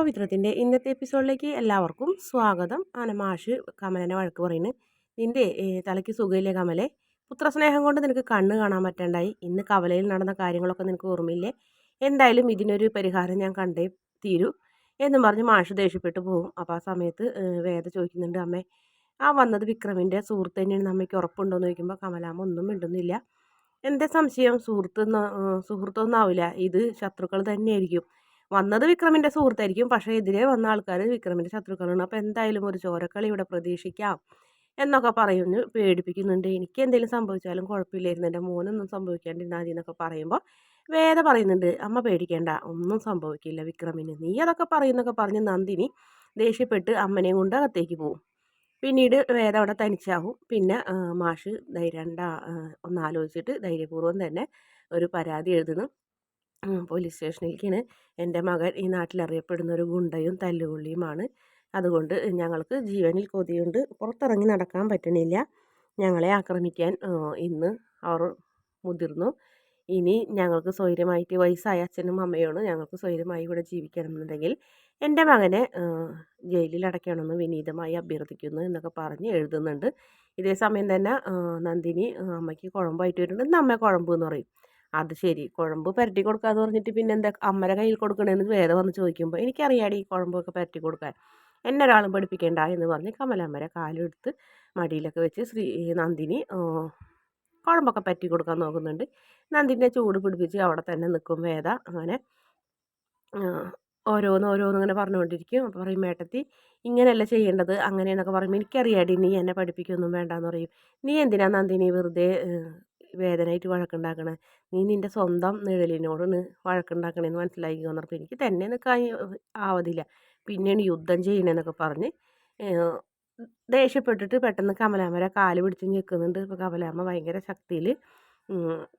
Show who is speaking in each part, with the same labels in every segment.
Speaker 1: പവിത്രത്തിന്റെ ഇന്നത്തെ എപ്പിസോഡിലേക്ക് എല്ലാവർക്കും സ്വാഗതം. ആന മാഷ് കമലനെ വഴക്ക് പറയുന്നു നിന്റെ തലയ്ക്ക് സുഖമില്ലേ കമലെ? പുത്രസ്നേഹം കൊണ്ട് നിനക്ക് കണ്ണ് കാണാൻ പറ്റണ്ടായി. ഇന്ന് കവലയിൽ നടന്ന കാര്യങ്ങളൊക്കെ നിനക്ക് ഓർമ്മയില്ലേ? എന്തായാലും ഇതിനൊരു പരിഹാരം ഞാൻ കണ്ടേ തീരൂ എന്നും പറഞ്ഞ് മാഷ് ദേഷ്യപ്പെട്ടു പോകും. അപ്പോൾ ആ സമയത്ത് വേദ ചോദിക്കുന്നുണ്ട് അമ്മേ ആ വന്നത് വിക്രമിന്റെ സുഹൃത്ത് തന്നെയാണ് അമ്മയ്ക്ക് ഉറപ്പുണ്ടോ എന്ന് ചോദിക്കുമ്പോൾ കമലാമ്മ ഒന്നും മിണ്ടുന്നില്ല. എന്റെ സംശയം? സുഹൃത്ത് സുഹൃത്തൊന്നും ആവില്ല. ഇത് ശത്രുക്കൾ തന്നെയായിരിക്കും. വന്നത് വിക്രമിന്റെ സുഹൃത്തായിരിക്കും. പക്ഷേ എതിരെ വന്ന ആൾക്കാർ വിക്രമിന്റെ ശത്രുക്കളാണ്. അപ്പോൾ എന്തായാലും ഒരു ചോരക്കളി ഇവിടെ പ്രതീക്ഷിക്കാം എന്നൊക്കെ പറയുന്നു പേടിപ്പിക്കുന്നുണ്ട്. എനിക്ക് എന്തെങ്കിലും സംഭവിച്ചാലും കുഴപ്പമില്ലായിരുന്നു. എന്റെ മോനൊന്നും സംഭവിക്കാണ്ടിരുന്നാൽ മതി എന്നൊക്കെ പറയുമ്പോൾ വേദ പറയുന്നുണ്ട് അമ്മ പേടിക്കേണ്ട ഒന്നും സംഭവിക്കില്ല വിക്രമിന്. നീ അതൊക്കെ പറയുന്നൊക്കെ പറഞ്ഞ് നന്ദിനി ദേഷ്യപ്പെട്ട് അമ്മനെയും കൊണ്ട് അകത്തേക്ക് പോവും. പിന്നീട് വേദ അവിടെ തനിച്ചാവും. പിന്നെ മാഷ് ധൈര്യണ്ട ഒന്ന് ആലോചിച്ചിട്ട് ധൈര്യപൂർവം തന്നെ ഒരു പരാതി എഴുതുന്നു. പോലീസ് സ്റ്റേഷനിലേക്കാണ് എന്റെ മകൻ ഈ നാട്ടിൽ അറിയപ്പെടുന്ന ഒരു ഗുണ്ടയും തല്ലുകൊള്ളിയുമാണ്. അതുകൊണ്ട് ഞങ്ങൾക്ക് ജീവനിൽ കൊതിയുണ്ട്. പുറത്തിറങ്ങി നടക്കാൻ പറ്റണില്ല. ഞങ്ങളെ ആക്രമിക്കാൻ ഇന്ന് അവർ മുതിർന്നു. ഇനി ഞങ്ങൾക്ക് സ്വൈര്യമായിട്ട് വയസ്സായ അച്ഛനും അമ്മയാണ് ഞങ്ങൾക്ക് സ്വൈര്യമായി ഇവിടെ ജീവിക്കണമെന്നുണ്ടെങ്കിൽ എന്റെ മകനെ ജയിലിൽ അടയ്ക്കണമെന്ന് വിനീതമായി അഭ്യർത്ഥിക്കുന്നു എന്നൊക്കെ പറഞ്ഞ് എഴുതുന്നുണ്ട്. ഇതേ സമയം തന്നെ നന്ദിനി അമ്മയ്ക്ക് കുഴമ്പായിട്ട് വരുന്നുണ്ട്. അമ്മ കുഴമ്പ് എന്ന് പറയും. അത് ശരി കുഴമ്പ് പുരട്ടി കൊടുക്കാന്ന് പറഞ്ഞിട്ട് പിന്നെ എന്താ അമ്മയുടെ കയ്യിൽ കൊടുക്കണേന്ന് വേറെ വന്ന് ചോദിക്കുമ്പോൾ എനിക്കറിയാടി ഈ കുഴമ്പൊക്കെ പുരട്ടി കൊടുക്കാൻ. എന്നെ ഒരാളും പഠിപ്പിക്കേണ്ട? എന്ന് പറഞ്ഞ് കമലമ്മരെ കാലെടുത്ത് മടിയിലൊക്കെ വെച്ച് ശ്രീ നന്ദിനി കുഴമ്പൊക്കെ പറ്റി കൊടുക്കാൻ നോക്കുന്നുണ്ട്. നന്ദിനെ ചൂട് പിടിപ്പിച്ച് അവിടെ തന്നെ നിൽക്കും വേദ. അങ്ങനെ ഓരോന്ന് ഓരോന്ന് ഇങ്ങനെ പറഞ്ഞുകൊണ്ടിരിക്കും അപ്പോൾ പറയും മേട്ടത്തി ഇങ്ങനെയല്ല ചെയ്യേണ്ടത്? അങ്ങനെയെന്നൊക്കെ പറയുമ്പോൾ എനിക്കറിയാടി നീ എന്നെ പഠിപ്പിക്കൊന്നും വേണ്ടെന്ന് പറയും. നീ എന്തിനാ നന്ദിനി വെറുതെ വേദനയായിട്ട് വഴക്കുണ്ടാക്കണേ. നീ നിന്റെ സ്വന്തം നിഴലിനോട് വഴക്കുണ്ടാക്കണേന്ന് മനസ്സിലാക്കി വന്നപ്പോൾ എനിക്ക് തന്നെ നിൽക്കാൻ ആവതില്ല. പിന്നെയാണ് യുദ്ധം ചെയ്യണമെന്നൊക്കെ പറഞ്ഞ് ദേഷ്യപ്പെട്ടിട്ട് പെട്ടെന്ന് കമലാമ്മരെ കാൽ പിടിച്ച് നിൽക്കുന്നുണ്ട് ഇപ്പോൾ കമലാമ്മ ഭയങ്കര ശക്തിയിൽ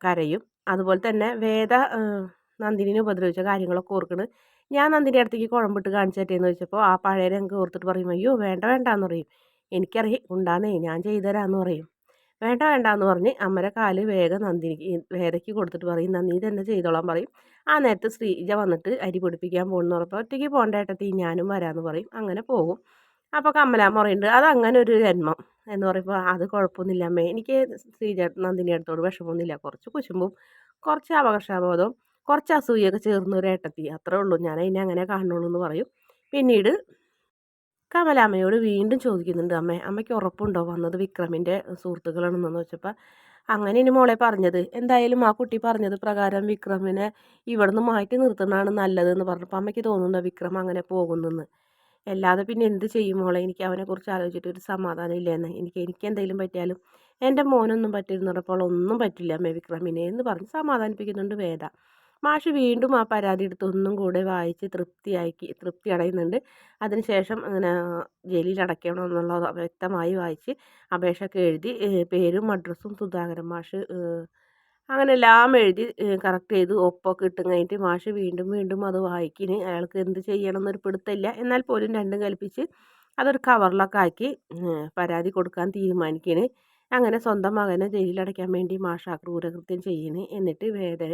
Speaker 1: കരയും. അതുപോലെ തന്നെ വേദ നന്ദിനിനെ ഉപദ്രവിച്ച കാര്യങ്ങളൊക്കെ ഓർക്കണ്. ഞാൻ നന്ദിന്റെ അടുത്തേക്ക് കുഴമ്പിട്ട് കാണിച്ചേറ്റേന്ന് ചോദിച്ചപ്പോൾ ആ പഴയ രംഗം ഓർത്തിട്ട് പറയും അയ്യോ വേണ്ട വേണ്ടാന്ന് പറയും. എനിക്കറിയാം ഉണ്ടാന്നേ ഞാൻ ചെയ്തുതരാമെന്ന് പറയും. വേണ്ട വേണ്ട എന്ന് പറഞ്ഞ് അമ്മരെ കാൽ വേഗം നന്ദിനിക്ക് വേദയ്ക്ക് കൊടുത്തിട്ട് പറയും നന്ദി തന്നെ ചെയ്തോളാൻ? പറയും. ആ നേരത്ത് ശ്രീജ വന്നിട്ട് അരി പൊടിപ്പിക്കാൻ പോകുന്നു പറഞ്ഞപ്പോൾ ഒറ്റയ്ക്ക് പോകേണ്ട ഏട്ടത്തി ഞാനും വരാമെന്ന് പറയും. അങ്ങനെ പോകും. അപ്പോൾ കമ്മലാമ്മ പറയുന്നുണ്ട് അത് അങ്ങനെ ഒരു ജന്മം. എന്ന് പറയുമ്പോൾ അത് കുഴപ്പമൊന്നുമില്ല അമ്മേ. എനിക്ക് ശ്രീജ നന്ദിനി അടുത്തോട് വിഷമമൊന്നുമില്ല. കുറച്ച് കുശുമ്പും കുറച്ച് അപകർഷാബോധവും കുറച്ച് അസൂയൊക്കെ ചേർന്ന ഒരു ഏട്ടത്തി. അത്രേ ഉള്ളൂ. ഞാൻ അതിനെ അങ്ങനെ കാണുള്ളൂ എന്ന് പറയും. പിന്നീട് കമലാമ്മയോട് വീണ്ടും ചോദിക്കുന്നുണ്ട് അമ്മേ അമ്മയ്ക്ക് ഉറപ്പുണ്ടോ വന്നത് വിക്രമിന്റെ സുഹൃത്തുക്കളാണെന്ന് വെച്ചപ്പോൾ അങ്ങനെ ഇനി മോളെ പറഞ്ഞത്. എന്തായാലും ആ കുട്ടി പറഞ്ഞത് പ്രകാരം വിക്രമിനെ ഇവിടുന്ന് മാറ്റി നിർത്തുന്നതാണ് നല്ലതെന്ന് പറഞ്ഞപ്പോൾ അമ്മയ്ക്ക് തോന്നുന്നുണ്ടോ വിക്രം അങ്ങനെ പോകുന്നെന്ന്? അല്ലാതെ പിന്നെ എന്ത് ചെയ്യും മോളെ? എനിക്ക് അവനെക്കുറിച്ച് ആലോചിച്ചിട്ട് ഒരു സമാധാനം ഇല്ലെന്ന്. എനിക്ക് എനിക്ക് എന്തെങ്കിലും പറ്റിയാലും എന്റെ മോനൊന്നും പറ്റിയിരുന്നപ്പോൾ ഒന്നും പറ്റില്ല അമ്മേ വിക്രമിനെ എന്ന് പറഞ്ഞ് സമാധാനിപ്പിക്കുന്നുണ്ട് വേദ. മാഷ് വീണ്ടും ആ പരാതി എടുത്ത് ഒന്നും കൂടെ വായിച്ച് തൃപ്തിയാക്കി തൃപ്തി അടയുന്നുണ്ട്. അതിനുശേഷം അങ്ങനെ ജയിലിൽ അടയ്ക്കണം എന്നുള്ളത് വ്യക്തമായി വായിച്ച് അപേക്ഷയൊക്കെ എഴുതി പേരും അഡ്രസ്സും സുധാകരൻ മാഷ് അങ്ങനെ എല്ലാം എഴുതി കറക്റ്റ് ചെയ്ത് ഒപ്പൊക്കെ ഇട്ടും കഴിഞ്ഞിട്ട് മാഷ് വീണ്ടും വീണ്ടും അത് വായിക്കിന്. അയാൾക്ക് എന്ത് ചെയ്യണം എന്നൊരു പിടുത്തമില്ല. എന്നാൽ പോലും രണ്ടും കൽപ്പിച്ച് അതൊരു കവറിലൊക്കെ ആക്കി പരാതി കൊടുക്കാൻ തീരുമാനിക്കണ് അങ്ങനെ സ്വന്തം മകനെ ജയിലിലടയ്ക്കാൻ വേണ്ടി മാഷ ക്രൂരകൃത്യം ചെയ്യണ് എന്നിട്ട് വേദന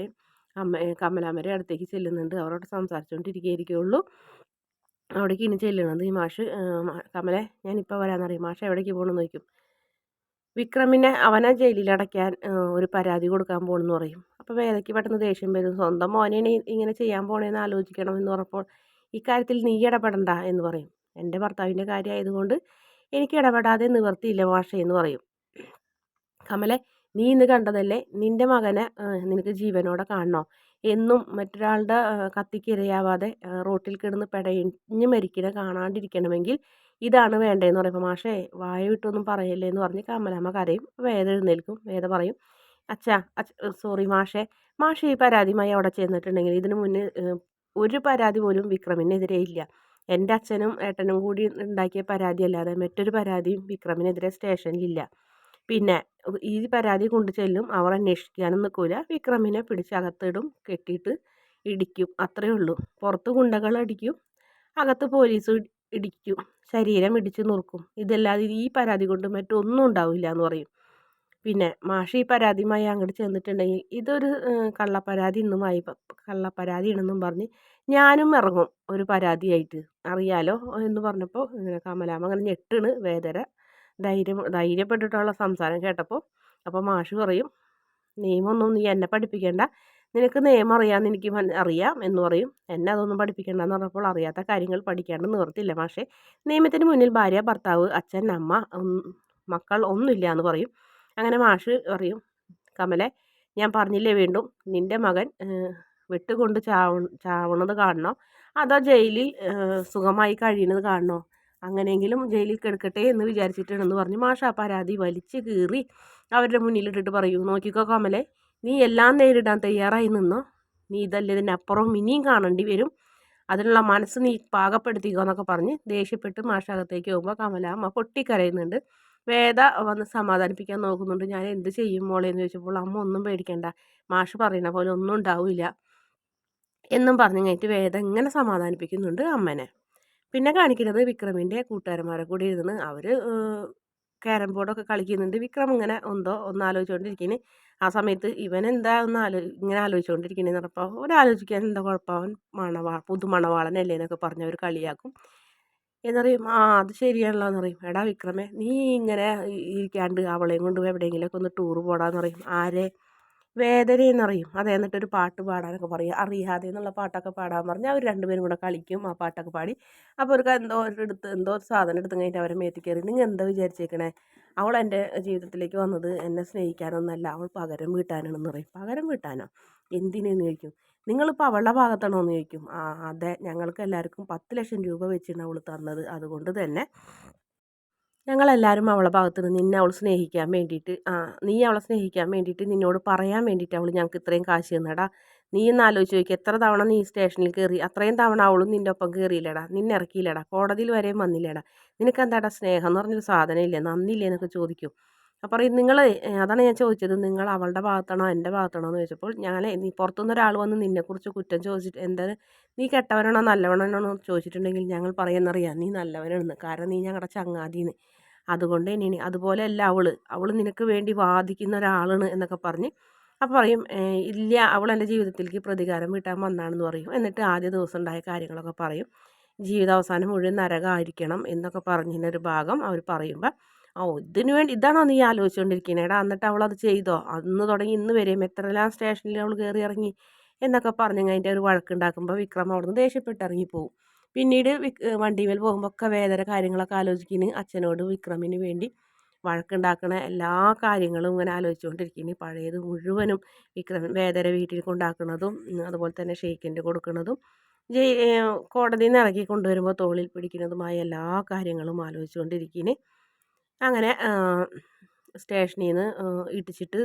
Speaker 1: അമ്മ കമലാമ്മയുടെ അടുത്തേക്ക് ചെല്ലുന്നുണ്ട്. അവരോട് സംസാരിച്ചുകൊണ്ടിരിക്കുകയായിരിക്കുള്ളൂ അവിടേക്ക് ഇനി ചെല്ലുന്നത് ഈ മാഷ് കമലെ ഞാനിപ്പോൾ വരാമെന്നറിയും മാഷ് എവിടേക്ക് പോകണമെന്ന് ചോദിക്കും. വിക്രമിനെ അവനെ ജയിലിലടയ്ക്കാൻ ഒരു പരാതി കൊടുക്കാൻ പോകണമെന്ന് പറയും. അപ്പോൾ വേദയ്ക്ക് പെട്ടെന്ന് ദേഷ്യം വരും. സ്വന്തം മോനെ ഇങ്ങനെ ചെയ്യാൻ പോണേന്ന് ആലോചിക്കണം എന്ന് പറഞ്ഞപ്പോൾ ഇക്കാര്യത്തിൽ നീ ഇടപെടണ്ട എന്ന് പറയും. എന്റെ ഭർത്താവിന്റെ കാര്യമായതുകൊണ്ട് എനിക്ക് ഇടപെടാതെ നിവർത്തിയില്ല മാഷേ എന്ന് പറയും. കമലെ നീ ഇന്ന് കണ്ടതല്ലേ? നിന്റെ മകനെ നിനക്ക് ജീവനോടെ കാണണോ? എന്നും മറ്റൊരാളുടെ കത്തിക്ക് ഇരയാവാതെ റോട്ടിൽ കിടന്ന് പെടഞ്ഞ് മരിക്കണ കാണാണ്ടിരിക്കണമെങ്കിൽ ഇതാണ് വേണ്ടതെന്ന് പറയുമ്പോൾ മാഷേ വായ വിട്ടൊന്നും പറയല്ലേ എന്ന് പറഞ്ഞ് കമലമ്മ കരയും. വേദ എഴുന്നേൽക്കും. വേദ പറയും. അച്ഛാ സോറി മാഷേ. മാഷേ ഈ പരാതിയുമായി അവിടെ ചെന്നിട്ടുണ്ടെങ്കിൽ ഇതിന് മുന്നേ ഒരു പരാതി പോലും വിക്രമിനെതിരെ ഇല്ല. എന്റെ അച്ഛനും ഏട്ടനും കൂടി ഉണ്ടാക്കിയ പരാതി അല്ലാതെ മറ്റൊരു പരാതിയും വിക്രമിനെതിരെ സ്റ്റേഷനിലില്ല. പിന്നെ ഈ പരാതി കൊണ്ടു ചെല്ലും അവർ അന്വേഷിക്കാനും നിൽക്കില്ല വിക്രമിനെ പിടിച്ച് അകത്തിടും കെട്ടിയിട്ട് ഇടിക്കും. അത്രയേ ഉള്ളൂ. പുറത്ത് ഗുണ്ടകൾ അടിക്കും അകത്ത് പോലീസ് ഇടിക്കും. ശരീരം ഇടിച്ച് നുറുക്കും. ഇതല്ലാതെ ഈ പരാതി കൊണ്ട് മറ്റൊന്നും ഉണ്ടാവില്ല എന്ന് പറയും. പിന്നെ മാഷ് ഈ പരാതിയുമായി അങ്ങോട്ട് ചെന്നിട്ടുണ്ടെങ്കിൽ ഇതൊരു കള്ളപ്പരാതി ഇന്നുമായി കള്ളപ്പരാതിയാണെന്നും പറഞ്ഞ് ഞാനും ഇറങ്ങും ഒരു പരാതിയായിട്ട്. അറിയാലോ എന്ന് പറഞ്ഞപ്പോൾ ഇങ്ങനെ കമലാമ്മ അങ്ങനെ ഞെട്ടണ് വേദന. ധൈര്യം ധൈര്യപ്പെട്ടിട്ടുള്ള സംസാരം കേട്ടപ്പോൾ അപ്പോൾ മാഷ് പറയും നിയമമൊന്നും നീ എന്നെ പഠിപ്പിക്കേണ്ട. നിനക്ക് നിയമം അറിയാമെന്ന് എനിക്ക് അറിയാം എന്ന് പറയും. എന്നെ അതൊന്നും പഠിപ്പിക്കേണ്ടെന്ന് പറഞ്ഞപ്പോൾ അറിയാത്ത കാര്യങ്ങൾ പഠിക്കാണ്ട് നിവർത്തില്ല മാഷെ. നിയമത്തിന് മുന്നിൽ ഭാര്യ ഭർത്താവ് അച്ഛൻ അമ്മ മക്കൾ ഒന്നുമില്ല എന്ന് പറയും. അങ്ങനെ മാഷ് പറയും കമലെ ഞാൻ പറഞ്ഞില്ലേ വീണ്ടും? നിന്റെ മകൻ വിട്ടുകൊണ്ട് ചാവ ചാവണത് കാണണോ? അതോ ജയിലിൽ സുഖമായി കഴിയുന്നത് കാണണോ? അങ്ങനെയെങ്കിലും ജയിലിൽ കിടക്കട്ടെ എന്ന് വിചാരിച്ചിട്ടുണ്ടെന്ന് പറഞ്ഞ് മാഷ പരാതി വലിച്ച് കീറി അവരുടെ മുന്നിലിട്ടിട്ട് പറയൂ. നോക്കിക്കോ കമലെ നീ എല്ലാം നേരിടാൻ തയ്യാറായി നിന്നോ? നീ ഇതല്ല ഇതിനപ്പുറം ഇനിയും കാണേണ്ടി വരും. അതിനുള്ള മനസ്സ് നീ പാകപ്പെടുത്തിക്കോ എന്നൊക്കെ പറഞ്ഞ് ദേഷ്യപ്പെട്ട് മാഷകത്തേക്ക് പോകുമ്പോൾ കമല അമ്മ പൊട്ടിക്കരയുന്നുണ്ട്. വേദ വന്ന് സമാധാനിപ്പിക്കാൻ നോക്കുന്നുണ്ട്. ഞാൻ എന്ത് ചെയ്യും മോളെ? എന്ന് ചോദിച്ചപ്പോൾ അമ്മ ഒന്നും പേടിക്കണ്ട. മാഷ് പറയുന്ന പോലെ ഒന്നും ഉണ്ടാവില്ല. എന്നും പറഞ്ഞു കഴിഞ്ഞിട്ട് വേദ ഇങ്ങനെ സമാധാനിപ്പിക്കുന്നുണ്ട് അമ്മനെ. പിന്നെ കാണിക്കുന്നത് വിക്രമിന്റെ കൂട്ടുകാരന്മാരെ കൂടി ഇരുന്ന് അവർ ക്യാരം ബോർഡൊക്കെ കളിക്കുന്നുണ്ട്. വിക്രം ഇങ്ങനെ എന്തോ ഒന്ന് ആലോചിച്ചുകൊണ്ടിരിക്കുന്നു ആ സമയത്ത് ഇവൻ എന്താ ഒന്ന് ആലോ ഇങ്ങനെ ആലോചിച്ചുകൊണ്ടിരിക്കണേന്ന് പറഞ്ഞപ്പോൾ ഒരാലോചിക്കാൻ എന്താ കുഴപ്പം? അവൻ മണവാ പുതുമണവാളനല്ലേ എന്നൊക്കെ പറഞ്ഞ് അവർ കളിയാക്കും. എന്നറിയും ആ അത് ശരിയാണല്ലോ എന്ന് പറയും. എടാ വിക്രമേ നീ ഇങ്ങനെ ഇരിക്കാണ്ട് അവളെയും കൊണ്ട് എവിടെയെങ്കിലുമൊക്കെ ഒന്ന് ടൂർ പോടാന്ന് പറയും. ആരെ വേദനയെന്നറിയും. അത് എന്നിട്ടൊരു പാട്ട് പാടാനൊക്കെ പറയും. അറിയാതെ എന്നുള്ള പാട്ടൊക്കെ പാടാൻ പറഞ്ഞാൽ അവർ രണ്ടുപേരും കൂടെ കളിക്കും ആ പാട്ടൊക്കെ പാടി. അപ്പോൾ അവർക്ക് എന്തോ എടുത്ത് എന്തോ സാധനം എടുത്ത് കഴിഞ്ഞിട്ട് അവരെ മേത്തി കയറി. നിങ്ങൾ എന്താ വിചാരിച്ചേക്കണേ? അവൾ എന്റെ ജീവിതത്തിലേക്ക് വന്നത് എന്നെ സ്നേഹിക്കാനൊന്നല്ല. അവൾ പകരം വീട്ടാനാണെന്ന് പറയും. പകരം വീട്ടാനോ? എന്തിനെന്ന് ചോദിക്കും. നിങ്ങളിപ്പോൾ അവളുടെ ഭാഗത്താണോ എന്ന് ചോദിക്കും. ആ അതെ ഞങ്ങൾക്ക് എല്ലാവർക്കും പത്ത് ലക്ഷം രൂപ വെച്ചിട്ടാണ് അവൾ തന്നത്. അതുകൊണ്ട് തന്നെ ഞങ്ങളെല്ലാവരും അവളെ ഭാഗത്ത് നിന്ന് നിന്നെ അവൾ സ്നേഹിക്കാൻ വേണ്ടിയിട്ട് ആ നീ അവളെ സ്നേഹിക്കാൻ വേണ്ടിയിട്ട് നിന്നോട് പറയാൻ വേണ്ടിയിട്ട് അവൾ ഞങ്ങൾക്ക് ഇത്രയും കാശ് തന്നടാ. നീ ഒന്ന് ആലോചിച്ച് നോക്കി എത്ര തവണ നീ സ്റ്റേഷനിൽ കയറി അത്രയും തവണ അവളും നിന്റെ ഒപ്പം കയറിയില്ലടാ നിന്നെ ഇറക്കിയില്ലടാ കോടതിയിൽ വരെയും വന്നില്ലടാ. നിനക്ക് എന്താടാ സ്നേഹം എന്ന് പറഞ്ഞൊരു സാധനം ഇല്ലേ നന്ദിയില്ലേ എന്നൊക്കെ ചോദിക്കും. അപ്പോൾ നിങ്ങൾ അതാണ് ഞാൻ ചോദിച്ചത് നിങ്ങൾ അവളുടെ ഭാഗത്താണോ എന്റെ ഭാഗത്താണോ എന്ന് ചോദിച്ചപ്പോൾ ഞാൻ നീ പുറത്തുനിന്ന് ഒരാൾ വന്ന് നിന്നെക്കുറിച്ച് കുറ്റം ചോദിച്ചിട്ട് എന്താ നീ കെട്ടവനാണോ നല്ലവനാണോ ചോദിച്ചിട്ടുണ്ടെങ്കിൽ ഞങ്ങൾ പറയുന്നറിയാം നീ നല്ലവനാണെന്ന്. കാരണം നീ ഞങ്ങളുടെ ചങ്ങാതിന്ന്. അതുകൊണ്ട് തന്നെയാണ് അതുപോലെയല്ല അവൾ അവൾ നിനക്ക് വേണ്ടി വാദിക്കുന്ന ഒരാളാണ് എന്നൊക്കെ പറഞ്ഞ് അപ്പോൾ പറയും ഇല്ല അവൾ എന്റെ ജീവിതത്തിലേക്ക് പ്രതികാരം വീട്ടാൻ വന്നാണെന്ന് പറയും. എന്നിട്ട് ആദ്യ ദിവസം ഉണ്ടായ കാര്യങ്ങളൊക്കെ പറയും. ജീവിതാവസാനം മുഴുവൻ നരകമായിരിക്കണം എന്നൊക്കെ പറഞ്ഞതിന്റെ ഭാഗം അവർ പറയുമ്പോൾ ഓ ഇതിനു വേണ്ടി ഇതാണോ നീ ആലോചിച്ചുകൊണ്ടിരിക്കുന്നത് എടാ എന്നിട്ട് അവൾ അത് ചെയ്തോ? അന്ന് തുടങ്ങി ഇന്ന് വരെയും എത്രയെല്ലാം സ്റ്റേഷനിൽ അവൾ കയറി ഇറങ്ങി? എന്നൊക്കെ പറഞ്ഞു കഴിഞ്ഞിട്ട് ഒരു വഴക്കുണ്ടാക്കുമ്പോൾ വിക്രം അവിടുന്ന് ദേഷ്യപ്പെട്ട് ഇറങ്ങിപ്പോവും. പിന്നീട് വണ്ടിമേൽ പോകുമ്പോൾ ഒക്കെ വേദന കാര്യങ്ങളൊക്കെ ആലോചിക്കുന്നു അച്ഛനോട് വിക്രമിന് വേണ്ടി വഴക്കുണ്ടാക്കണ എല്ലാ കാര്യങ്ങളും ഇങ്ങനെ ആലോചിച്ചുകൊണ്ടിരിക്കുന്നു പഴയത് മുഴുവനും വിക്രം വേദന വീട്ടിൽ കൊണ്ടാക്കുന്നതും അതുപോലെ തന്നെ ഷെയ്ക്കിന്റെ കൊടുക്കുന്നതും ജയി കോടതിയിൽ നിന്ന് ഇറക്കി കൊണ്ടുവരുമ്പോൾ തോളിൽ പിടിക്കുന്നതുമായ എല്ലാ കാര്യങ്ങളും ആലോചിച്ചുകൊണ്ടിരിക്കുന്നു അങ്ങനെ സ്റ്റേഷനിൽ നിന്ന് ഇടിച്ചിട്ട്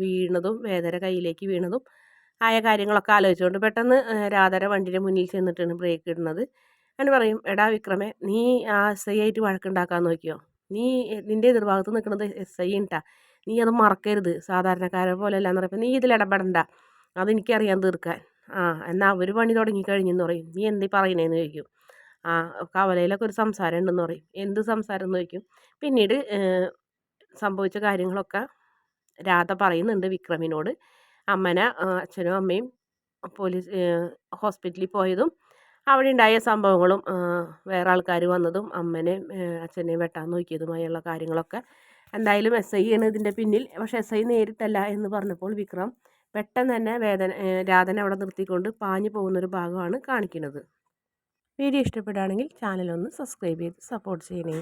Speaker 1: വീണതും വേദന കയ്യിലേക്ക് വീണതും ആയ കാര്യങ്ങളൊക്കെ ആലോചിച്ചുകൊണ്ട് പെട്ടെന്ന് രാധര വണ്ടിയുടെ മുന്നിൽ ചെന്നിട്ടാണ് ബ്രേക്ക് ഇടുന്നത്. അങ്ങനെ പറയും എടാ വിക്രമേ നീ ആ എസ് ഐ ആയിട്ട് വഴക്കുണ്ടാക്കാൻ നോക്കിയോ? നീ നിന്റെ എതിർഭാഗത്ത് നിൽക്കുന്നത് എസ് ഐ ഉണ്ടാ നീ അത് മറക്കരുത്. സാധാരണക്കാരെ പോലെ അല്ല എന്ന് പറയുമ്പോൾ നീ ഇതിൽ ഇടപെടണ്ട. അതെനിക്കറിയാൻ തീർക്കാൻ. ആ എന്നാൽ അവർ പണി തുടങ്ങിക്കഴിഞ്ഞെന്ന് പറയും. നീ എന്തീ പറയണേന്ന് ചോദിക്കും. ആ കവലയിലൊക്കെ ഒരു സംസാരം ഉണ്ടെന്ന് പറയും. എന്ത് സംസാരം എന്ന് ചോദിക്കും. പിന്നീട് സംഭവിച്ച കാര്യങ്ങളൊക്കെ രാധ പറയുന്നുണ്ട് വിക്രമിനോട്. അമ്മനെ അച്ഛനും അമ്മയും പോലീസ് ഹോസ്പിറ്റലിൽ പോയതും അവിടെ ഉണ്ടായ സംഭവങ്ങളും വേറെ ആൾക്കാർ വന്നതും അമ്മനെ അച്ഛനെയും വെട്ടാൻ നോക്കിയതുമായുള്ള കാര്യങ്ങളൊക്കെ എന്തായാലും എസ് ഐ ആണ് ഇതിന്റെ പിന്നിൽ. പക്ഷേ എസ് ഐ നേരിട്ടല്ല എന്ന് പറഞ്ഞപ്പോൾ വിക്രം പെട്ടെന്ന് തന്നെ വേദന രാധന അവിടെ നിർത്തിക്കൊണ്ട് പാഞ്ഞു പോകുന്നൊരു ഭാഗമാണ് കാണിക്കുന്നത്. വീഡിയോ ഇഷ്ടപ്പെടുകയാണെങ്കിൽ ചാനലൊന്ന് സബ്സ്ക്രൈബ് ചെയ്ത് സപ്പോർട്ട് ചെയ്യണേ.